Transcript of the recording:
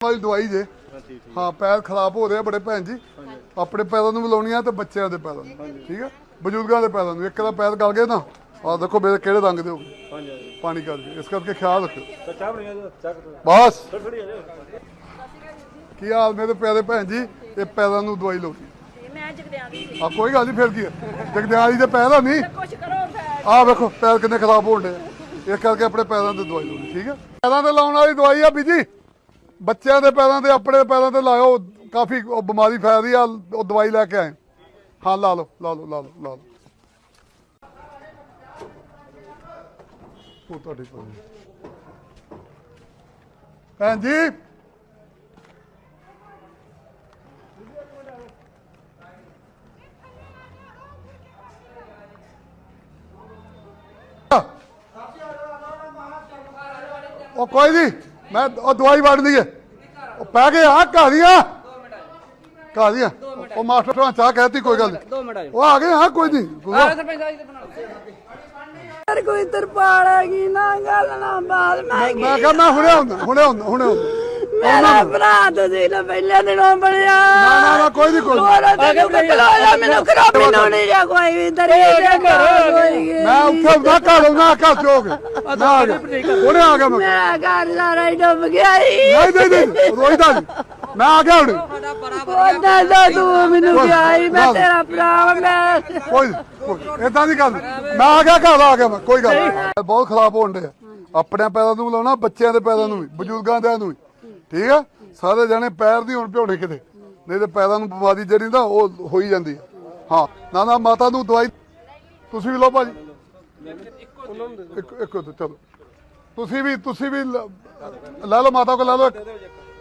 ਵਾਲੀ ਦਵਾਈ ਜੇ। ਹਾਂ ਪੈਰ ਖਰਾਬ ਹੋ ਰਹੇ ਆ ਬੜੇ ਭੈਣ ਜੀ। ਆਪਣੇ ਪੈਰਾਂ ਨੂੰ ਵੀ ਲਾਉਣੀ ਆ ਤੇ ਬੱਚਿਆਂ ਦੇ ਪੈਰਾਂ ਨੂੰ ਠੀਕ ਹੈ ਬਜ਼ੁਰਗਾਂ ਦੇ ਪੈਰਾਂ ਨੂੰ। ਇੱਕ ਦਾ ਪੈਰ ਗਲ ਗਏ ਨਾ ਆ ਦੇਖੋ ਮੇਰੇ ਕਿਹੜੇ ਰੰਗ ਦੇ ਹੋ ਗਏ। ਪਾਣੀ ਕਰਕੇ ਇਸ ਕਰਕੇ ਖਿਆਲ ਰੱਖੋ ਕਰ ਬਸ। ਕੀ ਹਾਲ ਮੇਰੇ ਪਿਆਰੇ ਭੈਣ ਜੀ? ਇਹ ਪੈਰਾਂ ਨੂੰ ਦਵਾਈ ਲਾਉਣੀ ਮੈਂ ਜਗਦਿਆਂ ਦੀ। ਸੀ ਆ ਕੋਈ ਗੱਲ ਨਹੀਂ ਫਿਰ ਕੀ ਜਗਦਿਆਲੀ ਦੇ ਪੈਰ ਆ ਨਹੀਂ ਕਰੋ ਆ ਵੇਖੋ ਪੈਰ ਕਿੰਨੇ ਖਰਾਬ ਹੋਣ ਡੇ ਇਸ ਕਰਕੇ ਆਪਣੇ ਪੈਰਾਂ ਤੇ ਦਵਾਈ ਲਾਉਣੀ ਠੀਕ ਹੈ ਪੈਰਾਂ ਤੇ ਲਾਉਣ ਵਾਲੀ ਦਵਾਈ ਆ ਬੀਜੀ। ਬੱਚਿਆਂ ਦੇ ਪੈਰਾਂ ਤੇ, ਆਪਣੇ ਪੈਰਾਂ ਤੇ ਲਾਇਓ। ਕਾਫੀ ਉਹ ਬਿਮਾਰੀ ਫੈਲਦੀ ਆ, ਉਹ ਦਵਾਈ ਲੈ ਕੇ ਆਏ। ਹਾਂ, ਲਾ ਲਓ ਲਾ ਲਓ ਲਾ ਲਓ ਲਾ ਲਓ। ਉਹ ਤੁਹਾਡੇ ਕੋਲ ਭੈਣ ਜੀ। ਉਹ ਕੋਈ ਨਹੀਂ। ਮੈਂ ਉਹ ਦਵਾਈ ਵੜਨੀ ਹੈ ਉਹ ਪੈ ਗਏ ਆ ਘਾਰੀਆਂ ਘਾਰੀਆਂ ਉਹ ਮਾਸਟਰ ਤੋਂ ਚਾਹ ਕਹਿਤੀ ਕੋਈ ਗੱਲ ਨਹੀਂ। ਉਹ ਆ ਗਏ ਹਾਂ ਕੋਈ ਨਹੀਂ। ਆ ਸਰਪੰਚ ਸਾਹਿਬ ਜੀ ਤੇ ਬਣਾ ਯਾਰ ਕੋਈ ਤਰਪਾਲ ਹੈਗੀ ਨਾ ਗੱਲ ਨਾ ਬਾਤ ਮੈਂ ਮੈਂ ਕਿਹਾ ਮੈਂ ਹੁਣੇ ਆਉਂਦਾ ਹੁਣੇ ਆਉਂਦਾ ਹੁਣੇ ਆਉਂਦਾ। ਮੇਰਾ ਭਰਾ ਤੁਸੀਂ ਨਾ ਪਹਿਲੇ ਦਿਨੋਂ ਬਣਿਆ। ਨਾ ਨਾ ਨਾ ਕੋਈ ਨਹੀਂ ਕੋਈ ਨੀ। ਹੋਰ ਤੈਨੂੰ ਕਤਲੋਇਆ ਮੈਨੂੰ ਕਰੋ ਮੈਨੂੰ ਨਹੀਂ ਜਾ ਕੋਈ ਵੀ ਤਰੀ ਦੇ ਕੋਈ ਹੁੰਦਾ ਘਰ ਆਉਣਾ ਘਰ ਚੋਕ ਆ ਗਿਆ ਹੁਣੇ ਆ ਗਿਆ ਮੈਂ। ਘਰ ਸਾਰਾ ਹੀ ਡੁੱਬ ਗਿਆ ਨਹੀਂ ਨਹੀਂ ਨਹੀਂ ਰੋਈਦਾ ਨਹੀਂ। ਮੈਂ ਆ ਗਿਆ ਹੁਣੇ। ਉਹਦਾ ਦਾ ਤੂੰ ਮੈਨੂੰ ਗਿਆ ਈ ਮੈਂ ਤੇਰਾ ਭਰਾ ਮੈਂ ਕੋਈ ਇਦਾਂ ਦੀ ਗੱਲ ਨੀ। ਮੈਂ ਆ ਗਿਆ ਘਰ ਆ ਗਿਆ ਮੈਂ। ਕੋਈ ਗੱਲ ਨੀ। ਬਹੁਤ ਖਰਾਬ ਹੋਣ ਦੇ ਆਪਣੇ ਪੈਰਾਂ ਨੂੰ ਲਾਉਣਾ ਬੱਚਿਆਂ ਦੇ ਪੈਰਾਂ ਨੂੰ ਵੀ ਬਜ਼ੁਰਗਾਂ ਦੇ ਨੂੰ ਵੀ। ਠੀਕ ਆ? ਸਾਰੇ ਜਣੇ ਪੈਰ ਦੀ ਹੁਣ ਭਿਉਣੇ ਕਿਤੇ। ਨਹੀਂ ਤੇ ਪੈਰਾਂ ਨੂੰ ਬਿਮਾਰੀ ਜਿਹੜੀ ਨਾ ਉਹ ਹੋਈ ਜਾਂਦੀ ਆ। ਹਾਂ। ਨਾ ਨਾ ਮਾਤਾ ਨੂੰ ਦਵਾਈ ਤੁਸੀਂ ਵੀ ਲਓ ਭਾਜੀ। ਇੱਕ ਇੱਕ ਚਲੋ। ਤੁਸੀਂ ਵੀ ਤੁਸੀਂ ਵੀ ਲ- ਲੈ ਲਓ, ਮਾਤਾ ਕੋਲ ਲੈ ਲਓ। ਇੱਕ